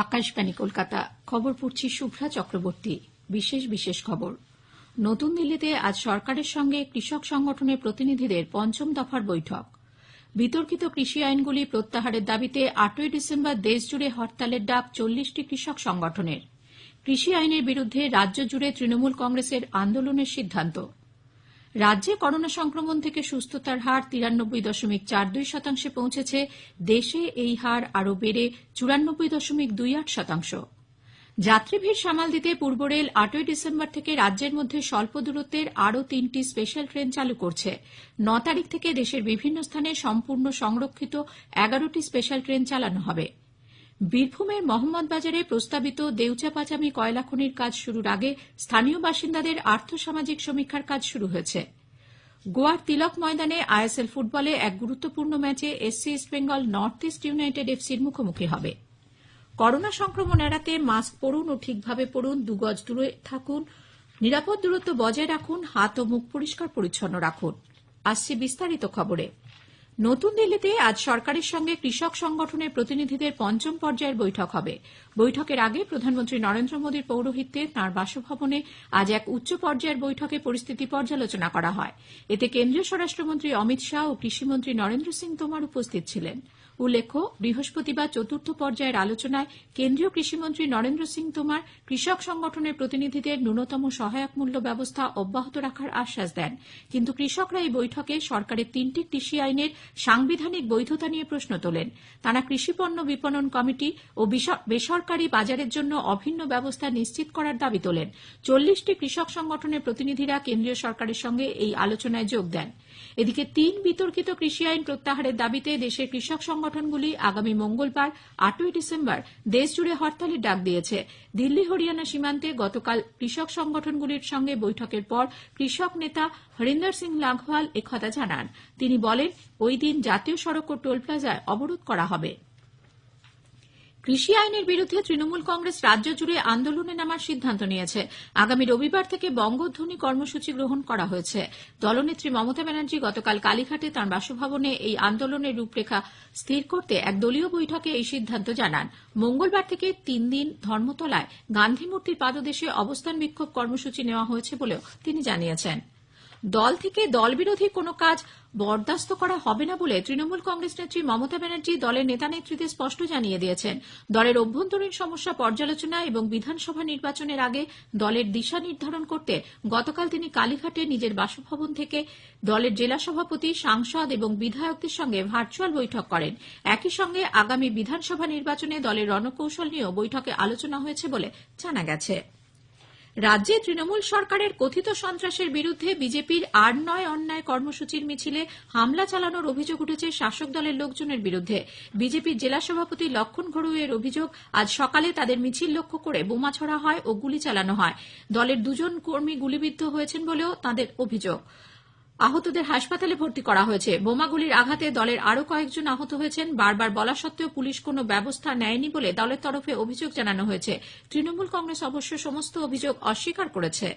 আকাশবাণী, কলকাতা। খবর পড়ছি শুভ্রা চক্রবর্তী। বিশেষ বিশেষ খবর। নতুন দিল্লিতে আজ সরকারের সঙ্গে কৃষক সংগঠনের প্রতিনিধিদের পঞ্চম দফার বৈঠক। বিতর্কিত কৃষি আইনগুলি প্রত্যাহারের দাবিতে আটই ডিসেম্বর দেশজুড়ে হরতালের ডাক চল্লিশটি কৃষক সংগঠনের। কৃষি আইনের বিরুদ্ধে রাজ্য জুড়ে তৃণমূল কংগ্রেসের আন্দোলনের সিদ্ধান্ত। রাজ্যে করোনা সংক্রমণ থেকে সুস্থতার হার তিরানব্বই দশমিক চার দুই শতাংশে পৌঁছেছে। দেশে এই হার আরও বেড়ে চুরানব্বই দশমিক দুই আট শতাংশ। যাত্রী ভিড় সামাল দিতে পূর্ব রেল আটই ডিসেম্বর থেকে রাজ্যের মধ্যে স্বল্প দূরত্বের আরও তিনটি স্পেশাল ট্রেন চালু করছে। ন তারিখ থেকে দেশের বিভিন্ন স্থানে সম্পূর্ণ সংরক্ষিত এগারোটি স্পেশাল ট্রেন চালানো হবে। বীরভূমের মোহাম্মদবাজারে প্রস্তাবিত দেউচাপাচামি কয়লা খনির কাজ শুরুর আগে স্থানীয় বাসিন্দাদের আর্থসামাজিক সমীক্ষার কাজ শুরু হয়েছে। গোয়ার তিলক ময়দানে আইএসএল ফুটবলে এক গুরুত্বপূর্ণ ম্যাচে SC East Bengal North East United এফসির মুখোমুখি হবে। করোনা সংক্রমণ এড়াতে মাস্ক পরুন ও ঠিকভাবে পরুন দুগজ দূরে থাকুন, নিরাপদ দূরত্ব বজায় রাখুন, হাত ও মুখ পরিষ্কার পরিচ্ছন্ন রাখুন। আসছে বিস্তারিত খবরে। নতুন দিল্লিতে আজ সরকারের সঙ্গে কৃষক সংগঠনের প্রতিনিধিদের পঞ্চম পর্যায়ের বৈঠক হবে। বৈঠকের আগে প্রধানমন্ত্রী নরেন্দ্র মোদীর পৌরোহিত্যে তাঁর বাসভবনে আজ এক উচ্চ পর্যায়ের বৈঠকে পরিস্থিতি পর্যালোচনা করা হয়। এতে কেন্দ্রীয় স্বরাষ্ট্রমন্ত্রী অমিত শাহ ও কৃষিমন্ত্রী নরেন্দ্র সিং তোমার উপস্থিত ছিলেন। উল্লেখ্য, বৃহস্পতিবার চতুর্থ পর্যায়ের আলোচনায় কেন্দ্রীয় কৃষিমন্ত্রী নরেন্দ্র সিং তোমার কৃষক সংগঠনের প্রতিনিধিদের ন্যূনতম সহায়ক মূল্য ব্যবস্থা অব্যাহত রাখার আশ্বাস দেন। কিন্তু কৃষকরা এই বৈঠকে সরকারের তিনটি কৃষি আইনের সাংবিধানিক বৈধতা নিয়ে প্রশ্ন তোলেন। তারা কৃষিপণ্য বিপণন কমিটি ও বেসরকারি বাজারের জন্য অভিন্ন ব্যবস্থা নিশ্চিত করার দাবি তোলেন। চল্লিশটি কৃষক সংগঠনের প্রতিনিধিরা কেন্দ্রীয় সরকারের সঙ্গে এই আলোচনায় যোগ দেন। এদিকে তিন বিতর্কিত কৃষি আইন প্রত্যাহারের দাবিতে দেশের কৃষক সংগঠনগুলি আগামী মঙ্গলবার, আটই ডিসেম্বর দেশজুড়ে হরতালের ডাক দিয়েছে। দিল্লি, হরিয়ানা সীমান্তে গতকাল কৃষক সংগঠনগুলির সঙ্গে বৈঠকের পর কৃষক নেতা হরিন্দর সিং লাঘওয়াল একথা জানান। তিনি বলেন ওই দিন জাতীয় সড়ক ও টোল প্লাজায় অবরোধ করা হবে। কৃষি আইনের বিরুদ্ধে তৃণমূল কংগ্রেস রাজ্য জুড়ে আন্দোলনে নামার সিদ্ধান্ত নিয়েছে। আগামী রবিবার থেকে বঙ্গধ্বনি কর্মসূচি গ্রহণ করা হয়েছে। দলনেত্রী মমতা ব্যানার্জি গতকাল কালীঘাটে তাঁর বাসভবনে এই আন্দোলনের রূপরেখা স্থির করতে এক দলীয় বৈঠকে এই সিদ্ধান্ত জানান। মঙ্গলবার থেকে তিন দিন ধর্মতলায় গান্ধী মূর্তির পাদদেশে অবস্থান বিক্ষোভ কর্মসূচি নেওয়া হয়েছে বলেও তিনি জানিয়েছেন। দল থেকে দলবিরোধী কোনো কাজ বরদাস্ত করা হবে না বলে তৃণমূল কংগ্রেস নেত্রী মমতা ব্যানার্জি দলের নেতা নেত্রীদের স্পষ্ট জানিয়ে দিয়েছেন। দলের অভ্যন্তরীণ সমস্যা পর্যালোচনা এবং বিধানসভা নির্বাচনের আগে দলের দিশা নির্ধারণ করতে গতকাল তিনি কালীঘাটে নিজের বাসভবন থেকে দলের জেলা সভাপতি, সাংসদ এবং বিধায়কদের সঙ্গে ভার্চুয়াল বৈঠক করেন। একই সঙ্গে আগামী বিধানসভা নির্বাচনে দলের রণকৌশল নিয়েও বৈঠকে আলোচনা হয়েছে বলে জানা গেছে। রাজ্যে তৃণমূল সরকারের কথিত সন্ত্রাসের বিরুদ্ধে বিজেপির আর নয় অন্যায় কর্মসূচির মিছিলে হামলা চালানোর অভিযোগ উঠেছে শাসক দলের লোকজনের বিরুদ্ধে। বিজেপির জেলা সভাপতি লক্ষণ ঘড়ুইয়ের অভিযোগ, আজ সকালে তাদের মিছিল লক্ষ্য করে বোমা ছড়া হয় ও গুলি চালানো হয়। দলের দুজন কর্মী গুলিবিদ্ধ হয়েছেন বলেও তাদের অভিযোগ। আহতদের হাসপাতালে ভর্তি করা হয়েছে। বোমাগুলির আঘাতে দলের আরও কয়েকজন আহত হয়েছেন। বারবার বলা সত্ত্বেও পুলিশ কোনো ব্যবস্থা নেয়নি বলে দলের তরফে অভিযোগ জানানো হয়েছে। তৃণমূল কংগ্রেস অবশ্য সমস্ত অভিযোগ অস্বীকার করেছে।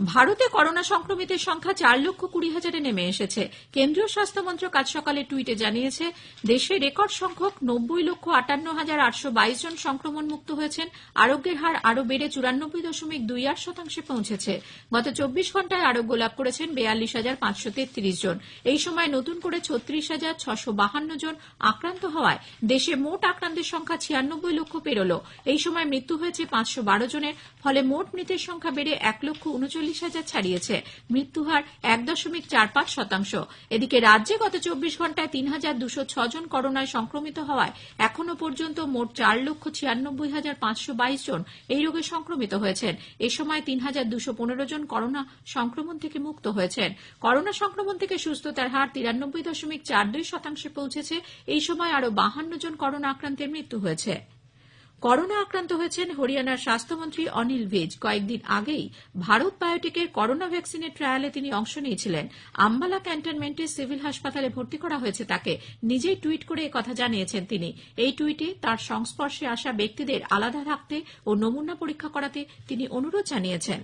ভারতে করোনা সংক্রমিতের সংখ্যা চার লক্ষ কুড়ি হাজারে নেমে এসেছে। কেন্দ্রীয় স্বাস্থ্য মন্ত্রক আজ সকালে টুইটে জানিয়েছে, দেশে রেকর্ড সংখ্যক নব্বই লক্ষ আটান্ন হাজার আটশো বাইশ জন সংক্রমণ মুক্ত হয়েছেন। আরোগ্যের হার আরও বেড়ে চুরানব্বই দশমিক দুই আট শতাংশে পৌঁছেছে। গত চব্বিশ ঘন্টায় আরোগ্য লাভ করেছেন বেয়াল্লিশ হাজার পাঁচশো তেত্রিশ জন। এই সময় নতুন করে ছত্রিশ হাজার ছশো বাহান্ন জন আক্রান্ত হওয়ায় দেশে মোট আক্রান্তের সংখ্যা ছিয়ানব্বই লক্ষ পেরোল। এই সময় মৃত্যু হয়েছে পাঁচশো বারো জনের, ফলে মোট মৃতের সংখ্যা বেড়ে এক লক্ষ উনচল্লিশ চল্লিশ হাজার ছাড়িয়েছে। মৃত্যুহার এক দশমিক চার পাঁচ শতাংশ। এদিকে রাজ্যে গত চব্বিশ ঘন্টায় তিন হাজার দুশো জন করোনায় সংক্রমিত হওয়ায় এখনও পর্যন্ত মোট চার লক্ষ ছিয়ানব্বই হাজার পাঁচশো বাইশ জন এই রোগে সংক্রমিত হয়েছেন। এ সময় তিন হাজার দুশো পনেরো জন করোনা সংক্রমণ থেকে মুক্ত হয়েছেন। করোনা সংক্রমণ থেকে সুস্থতার হার তিরানব্বই দশমিক চার দুই শতাংশে পৌঁছেছে। এই সময় আরও বাহান্ন জন করোনা আক্রান্তের মৃত্যু হয়েছে। করোনা আক্রান্ত হয়েছেন হরিয়ানার স্বাস্থ্যমন্ত্রী অনিল ভিজ। কয়েকদিন আগেই ভারত বায়োটেকের করোনা ভ্যাকসিনের ট্রায়ালে তিনি অংশ নিয়েছিলেন। আম্বালা ক্যান্টনমেন্টে সিভিল হাসপাতালে ভর্তি করা হয়েছে তাকে। নিজেই টুইট করে কথা জানিয়েছেন তিনি। এই টুইটে তার সংস্পর্শে আসা ব্যক্তিদের আলাদা রাখতে ও নমুনা পরীক্ষা করাতে তিনি অনুরোধ জানিয়েছেন।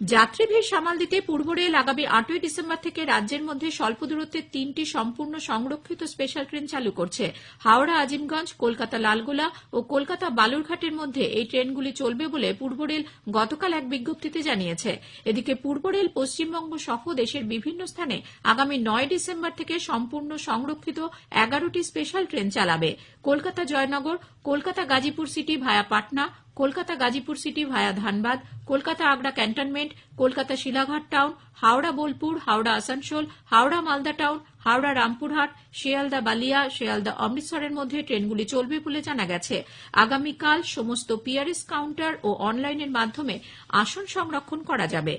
যাত্রী ভিড় সামাল দিতে পূর্ব রেল আগামী আটই ডিসেম্বর থেকে রাজ্যের মধ্যে স্বল্প দূরত্বের তিনটি সম্পূর্ণ সংরক্ষিত স্পেশাল ট্রেন চালু করছে। হাওড়া, আজিমগঞ্জ, কলকাতা, লালগোলা ও কলকাতা, বালুরঘাটের মধ্যে এই ট্রেনগুলি চলবে বলে পূর্ব রেল গতকাল এক বিজ্ঞপ্তিতে জানিয়েছে। এদিকে পূর্ব রেল পশ্চিমবঙ্গ সহ দেশের বিভিন্ন স্থানে আগামী নয় ডিসেম্বর থেকে সম্পূর্ণ সংরক্ষিত এগারোটি স্পেশাল ট্রেন চালাবে। Kolkata Jaynagar, Kolkata Ghazipur city via Patna Kolkata Ghazipur city via Dhanbad, Kolkata Agra cantonment, Kolkata Shilaghat town, Howrah Bolpur, Howrah Asansol, Howrah Malda town, Howrah Rampurhat, Sealdah Ballia, Sealdah অমৃতসরের মধ্যে ট্রেনগুলি চলবে বলে জানা গেছে। আগামীকাল সমস্ত পিআরএস কাউন্টার ও অনলাইনের মাধ্যমে আসন সংরক্ষণ করা যাবে।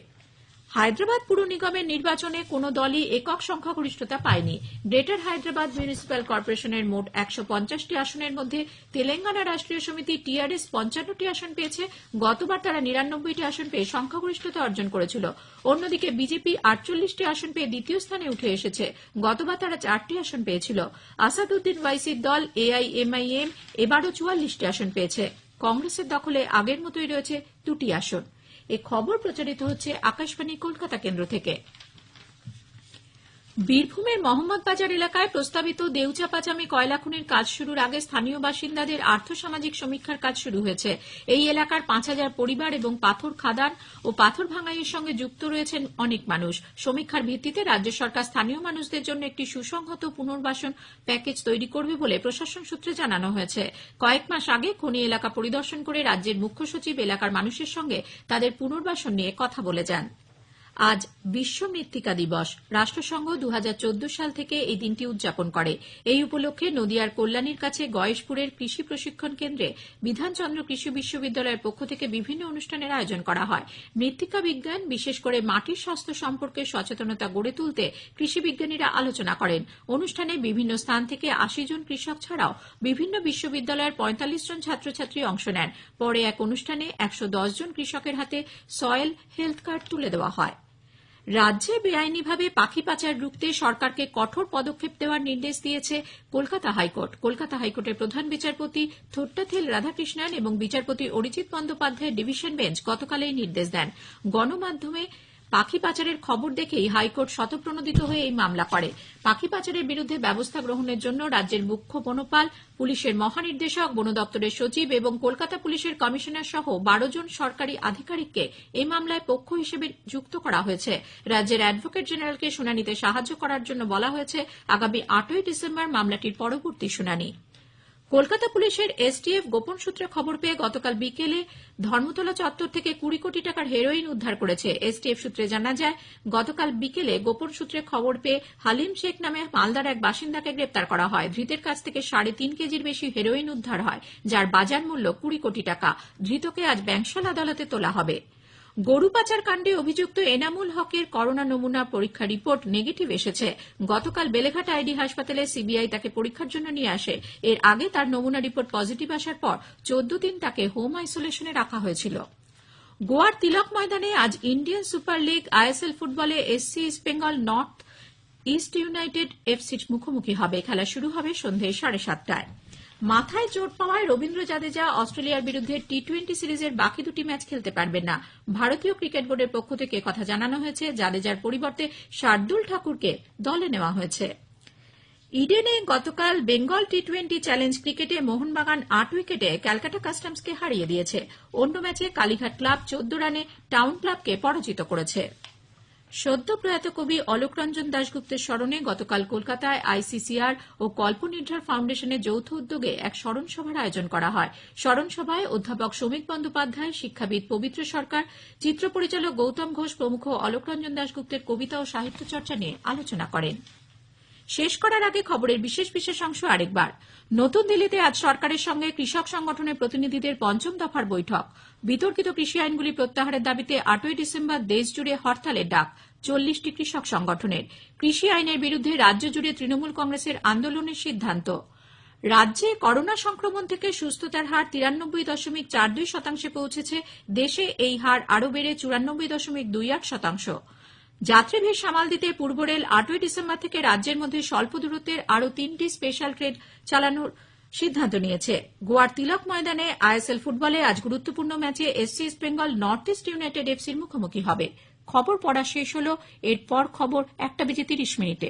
হায়দ্রাবাদ পুর নিগমের নির্বাচনে কোনো দলই একক সংখ্যাগরিষ্ঠতা পায়নি। গ্রেটার হায়দ্রাবাদ মিউনিসিপ্যাল কর্পোরেশনের মোট একশো পঞ্চাশটি আসনের মধ্যে তেলেঙ্গানা রাষ্ট্রীয় সমিতি টিআরএস পঞ্চান্নটি আসন পেয়েছে। গতবার তারা নিরানব্বইটি আসন পেয়ে সংখ্যাগরিষ্ঠতা অর্জন করেছিল। অন্যদিকে বিজেপি আটচল্লিশটি আসন পেয়ে দ্বিতীয় স্থানে উঠে এসেছে। গতবার তারা চারটি আসন পেয়েছিল। আসাদুদ্দিন ওয়াইসির দল এআইএমআইএম এবারও চুয়াল্লিশটি আসন পেয়েছে। কংগ্রেসের দখলে আগের মতোই রয়েছে দুটি আসন। এ খবর প্রচারিত হচ্ছে আকাশবাণী কলকাতা কেন্দ্র থেকে। বীরভূমের মোহাম্মদবাজার এলাকায় প্রস্তাবিত দেউচা পাচামি কয়লা খনির কাজ শুরুর আগে স্থানীয় বাসিন্দাদের আর্থসামাজিক সমীক্ষার কাজ শুরু হয়েছে। এই এলাকার পাঁচ হাজার পরিবার এবং পাথর খাদান ও পাথর ভাঙাইয়ের সঙ্গে যুক্ত রয়েছেন অনেক মানুষ। সমীক্ষার ভিত্তিতে রাজ্য সরকার স্থানীয় মানুষদের জন্য একটি সুসংহত পুনর্বাসন প্যাকেজ তৈরি করবে বলে প্রশাসন সূত্রে জানানো হয়েছে। কয়েক মাস আগে খনি এলাকা পরিদর্শন করে রাজ্যের মুখ্য সচিব এলাকার মানুষের সঙ্গে তাদের পুনর্বাসন নিয়ে কথা বলে যান। আজ বিশ্ব মৃত্তিকা দিবস। রাষ্ট্রসংঘ দু হাজার চৌদ্দ সাল থেকে এই দিনটি উদযাপন করে। এই উপলক্ষে নদিয়ার কল্যাণীর কাছে গয়েশপুরের কৃষি প্রশিক্ষণ কেন্দ্রে বিধানচন্দ্র কৃষি বিশ্ববিদ্যালয়ের পক্ষ থেকে বিভিন্ন অনুষ্ঠানের আয়োজন করা হয়। মৃত্তিকা বিজ্ঞান, বিশেষ করে মাটির স্বাস্থ্য সম্পর্কে সচেতনতা গড়ে তুলতে কৃষি বিজ্ঞানীরা আলোচনা করেন। অনুষ্ঠানে বিভিন্ন স্থান থেকে আশি জন কৃষক ছাড়াও বিভিন্ন বিশ্ববিদ্যালয়ের পঁয়তাল্লিশ জন ছাত্রছাত্রী অংশ নেন। পরে এক অনুষ্ঠানে একশো জন কৃষকের হাতে সয়েল হেলথ কার্ড তুলে দেওয়া হয়। রাজ্যে বেআইনিভাবে পাখি পাচার রুখতে সরকারকে কঠোর পদক্ষেপ দেওয়ার নির্দেশ দিয়েছে কলকাতা হাইকোর্ট। কলকাতা হাইকোর্টের প্রধান বিচারপতি থোট্টাথিল রাধাকৃষ্ণন এবং বিচারপতি অরিজিৎ বন্দ্যোপাধ্যায়ের ডিভিশন বেঞ্চ গতকাল এই নির্দেশ দেন। গণমাধ্যমে পাখি পাচারের খবর দেখেই হাইকোর্ট শতপ্রণোদিত হয়ে এই মামলা করে। পাখি পাচারের বিরুদ্ধে ব্যবস্থা গ্রহণের জন্য রাজ্যের মুখ্য বনপাল, পুলিশের মহানির্দেশক, বন দপ্তরের সচিব এবং কলকাতা পুলিশের কমিশনার সহ বারো জন সরকারি আধিকারিককে এই মামলায় পক্ষ হিসেবে যুক্ত করা হয়েছে। রাজ্যের অ্যাডভোকেট জেনারেলকে শুনানিতে সাহায্য করার জন্য বলা হয়েছে, আগামী আটই ডিসেম্বর মামলাটির পরবর্তী শুনানি। কলকাতা পুলিশের এসটিএফ গোপন সূত্রে খবর পেয়ে গতকাল বিকেলে ধর্মতলা চত্বর থেকে কুড়ি কোটি টাকার হেরোইন উদ্ধার করেছে। এসটিএফ সূত্রে জানা যায়, গতকাল বিকেলে গোপন সূত্রে খবর পেয়ে হালিম শেখ নামে মালদার এক বাসিন্দাকে গ্রেপ্তার করা হয়। ধৃতের কাছ থেকে সাড়ে তিন কেজির বেশি হেরোইন উদ্ধার হয়, যার বাজার মূল্য কুড়ি কোটি টাকা। ধৃতকে আজ ব্যাংশাল আদালতে তোলা হবে। গরু পাচার কাণ্ডে অভিযুক্ত এনামুল হকের করোনা নমুনা পরীক্ষা রিপোর্ট নেগেটিভ এসেছে। গতকাল বেলেঘাটা আইডি হাসপাতালে সিবিআই তাকে পরীক্ষার জন্য নিয়ে আসে। এর আগে তার নমুনা রিপোর্ট পজিটিভ আসার পর চোদ্দ দিন তাকে হোম আইসোলেশনে রাখা হয়েছিল। গোয়ার তিলক ময়দানে আজ ইন্ডিয়ান সুপার লিগ, আইএসএল ফুটবলে SC, East Bengal, North East United, এফসির মুখোমুখি হবে। খেলা শুরু হবে সন্ধে সাড়ে সাতটায়। মাথায় চোট পাওয়ায় রবীন্দ্র জাদেজা অস্ট্রেলিয়ার বিরুদ্ধে টি টোয়েন্টি সিরিজের বাকি দুটি ম্যাচ খেলতে পারবেন না। ভারতীয় ক্রিকেট বোর্ডের পক্ষ থেকে কথা জানানো হয়েছে, জাদেজার পরিবর্তে শার্দুল ঠাকুরকে দলে নেওয়া হয়েছে। ইডেনে গতকাল বেঙ্গল টি টোয়েন্টি চ্যালেঞ্জ ক্রিকেটে মোহনবাগান আট উইকেটে ক্যালকাটা কাস্টমসকে হারিয়ে দিয়েছে। অন্য ম্যাচে কালীঘাট ক্লাব চোদ্দ রানে, টাউন ক্লাবকে পরাজিত করেছে। সদ্য প্রয়াত কবি অলোক রঞ্জন দাশগুপ্তের স্মরণে গতকাল কলকাতায় আইসিসিআর ও কল্পনির্ধার ফাউন্ডেশনের যৌথ উদ্যোগে এক স্মরণ সভার আয়োজন করা হয়। স্মরণ সভায় অধ্যাপক শ্রমিক বন্দ্যোপাধ্যায়, শিক্ষাবিদ পবিত্র সরকার চিত্র পরিচালক গৌতম ঘোষ প্রমুখ অলোক রঞ্জন দাশগুপ্তের কবিতা ও সাহিত্য চর্চা নিয়ে আলোচনা করেন। শেষ করার আগে খবরের বিশেষ বিশেষ অংশ আরেকবার। নতুন দিল্লিতে আজ সরকারের সঙ্গে কৃষক সংগঠনের প্রতিনিধিদের পঞ্চম দফার বৈঠক। বিতর্কিত কৃষি আইনগুলি প্রত্যাহারের দাবিতে আটই ডিসেম্বর দেশজুড়ে হরতালের ডাক, চল্লিশটি কৃষক সংগঠনের। কৃষি আইনের বিরুদ্ধে রাজ্য জুড়ে তৃণমূল কংগ্রেসের আন্দোলনের সিদ্ধান্ত। রাজ্যে করোনা সংক্রমণ থেকে সুস্থতার হার তিরানব্বই দশমিক চার দুই শতাংশে পৌঁছেছে। দেশে এই হার আরও বেড়ে চুরানব্বই দশমিক দুই আট শতাংশ। যাত্রী ভিড় সামাল দিতে পূর্ব রেল আটই ডিসেম্বর থেকে রাজ্যের মধ্যে স্বল্প দূরত্বের আরও তিনটি স্পেশাল ট্রেন চালানোর সিদ্ধান্ত নিয়েছে। গোয়ার তিলক ময়দানে আইএসএল ফুটবলে আজ গুরুত্বপূর্ণ ম্যাচে SC East Bengal, North East United এফসির মুখোমুখি হবে। খবর পড়া শেষ হল, এরপর খবর একটা বেজে তিরিশ মিনিটে।